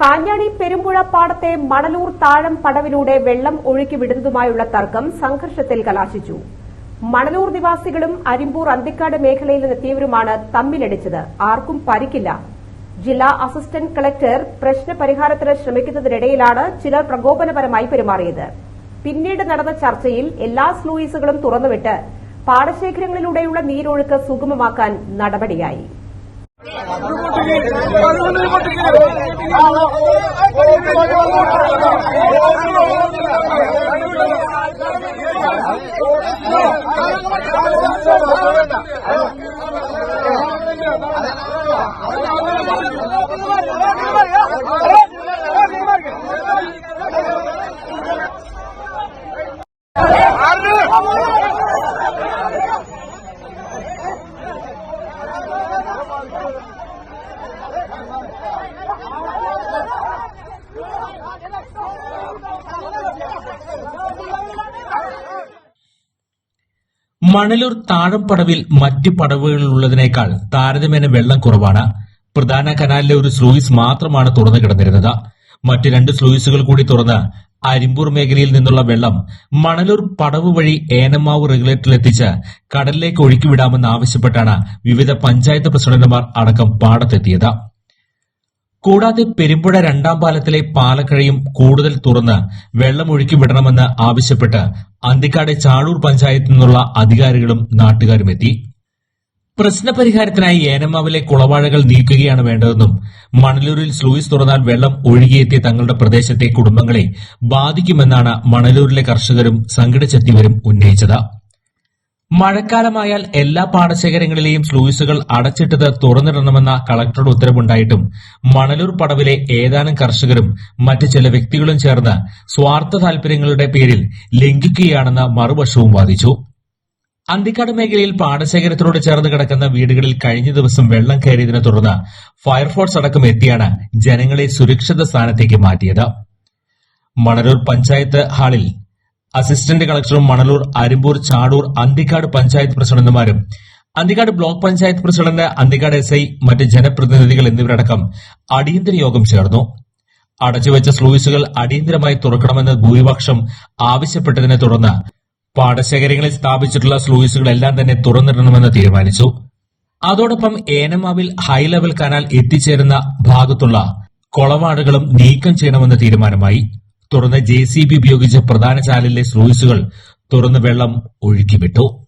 കാഞ്ഞാണി പെരുമ്പുഴ പാടത്തെ മണലൂർ താഴം പടവിലൂടെ വെള്ളം ഒഴുക്കി വിടുന്നതുമായുള്ള തർക്കം സംഘർഷത്തിൽ കലാശിച്ചു. മണലൂർ നിവാസികളും അരിമ്പൂർ അന്തിക്കാട് മേഖലയിൽ നിന്നെത്തിയവരുമാണ് തമ്മിലടിച്ചത്. ആർക്കും പരിക്കില്ല. ജില്ലാ അസിസ്റ്റന്റ് കളക്ടർ പ്രശ്നപരിഹാരത്തിന് ശ്രമിക്കുന്നതിനിടയിലാണ് ചിലർ പ്രകോപനപരമായി പെരുമാറിയത്. പിന്നീട് നടന്ന ചർച്ചയിൽ എല്ലാ സ്ലൂയിസുകളും തുറന്നുവിട്ട് പാടശേഖരങ്ങളിലൂടെയുള്ള നീരൊഴുക്ക് സുഗമമാക്കാൻ നടപടിയായി. Arı! മണലൂർ താഴംപടവിൽ മറ്റ് പടവുകളിലുള്ളതിനേക്കാൾ താരതമ്യേന വെള്ളം കുറവാണ്. പ്രധാന കനാലിലെ ഒരു സ്ലൂയിസ് മാത്രമാണ് തുറന്നു കിടന്നിരുന്നത്. മറ്റ് രണ്ട് സ്ലൂയിസുകൾ കൂടി തുറന്ന് അരിമ്പൂർ മേഖലയിൽ നിന്നുള്ള വെള്ളം മണലൂർ പടവ് വഴി ഏനമാവ് റെഗുലേറ്ററിലെത്തിച്ച് കടലിലേക്ക് ഒഴുക്കിവിടാമെന്ന് ആവശ്യപ്പെട്ടാണ് വിവിധ പഞ്ചായത്ത് പ്രസിഡന്റുമാർ അടക്കം പാടത്തെത്തിയത്. കൂടാതെ പെരുമ്പുഴ രണ്ടാം പാലത്തിലെ പാലക്കഴയും കൂടുതൽ തുറന്ന് വെള്ളം ഒഴുക്കി വിടണമെന്ന് ആവശ്യപ്പെട്ട് അന്തിക്കാട് ചാളൂർ പഞ്ചായത്തിൽ നിന്നുള്ള അധികാരികളും നാട്ടുകാരും എത്തി പ്രശ്നപരിഹാരത്തിനായി ഏനമാവിലെ കുളവാഴകൾ നീക്കുകയാണ് വേണ്ടതെന്നും മണലൂരിൽ സ്ലൂയിസ് തുറന്നാൽ വെള്ളം ഒഴുകിയെത്തിയ തങ്ങളുടെ പ്രദേശത്തെ കുടുംബങ്ങളെ ബാധിക്കുമെന്നാണ് മണലൂരിലെ കർഷകരും സംഘടിച്ചെത്തിയവരും ഉന്നയിച്ചത്. മഴക്കാലമായാൽ എല്ലാ പാടശേഖരങ്ങളിലെയും സ്ലൂയിസുകൾ അടച്ചിട്ടത് തുറന്നിടണമെന്ന കളക്ടറുടെ ഉത്തരവുണ്ടായിട്ടും മണലൂർ പടവിലെ ഏതാനും കർഷകരും മറ്റ് ചില വ്യക്തികളും ചേർന്ന് സ്വാർത്ഥ താൽപര്യങ്ങളുടെ പേരിൽ ലംഘിക്കുകയാണെന്ന് മറുവശവും വാദിച്ചു. അന്തിക്കാട് മേഖലയിൽ പാടശേഖരത്തിനോട് ചേർന്ന് കിടക്കുന്ന വീടുകളിൽ കഴിഞ്ഞ ദിവസം വെള്ളം കയറിയതിനെ തുടർന്ന് ഫയർഫോഴ്സ് അടക്കം എത്തിയാണ് ജനങ്ങളെ സുരക്ഷിത സ്ഥാനത്തേക്ക് മാറ്റിയത്. മണലൂർ പഞ്ചായത്ത് ഹാളിൽ അസിസ്റ്റന്റ് കളക്ടറും Manalur Arimpur Chadur Anthikad panchayat പ്രസിഡന്റുമാരും Anthikad block panchayat president Anthikad S I മറ്റ് ജനപ്രതിനിധികൾ എന്നിവരടക്കം അടിയന്തര യോഗം ചേർന്നു. അടച്ചുവെച്ച സ്ലൂയിസുകൾ അടിയന്തരമായി തുറക്കണമെന്ന് ഭൂരിപക്ഷം ആവശ്യപ്പെട്ടതിനെ തുടർന്ന് പാടശേഖരങ്ങളിൽ സ്ഥാപിച്ചിട്ടുള്ള സ്ലൂയിസുകളെല്ലാം തന്നെ തുറന്നിടണമെന്ന് തീരുമാനിച്ചു. അതോടൊപ്പം ഏനമാവിൽ ഹൈ ലെവൽ കനാൽ എത്തിച്ചേരുന്ന ഭാഗത്തുള്ള കൊളവാടുകളും നീക്കം ചെയ്യണമെന്ന് തീരുമാനമായി. തുടർന്ന് ജെ സി ബി ഉപയോഗിച്ച് പ്രധാന ചാലിലെ സ്ലൂയിസുകൾ തുറന്ന് വെള്ളം ഒഴുക്കിവിട്ടു.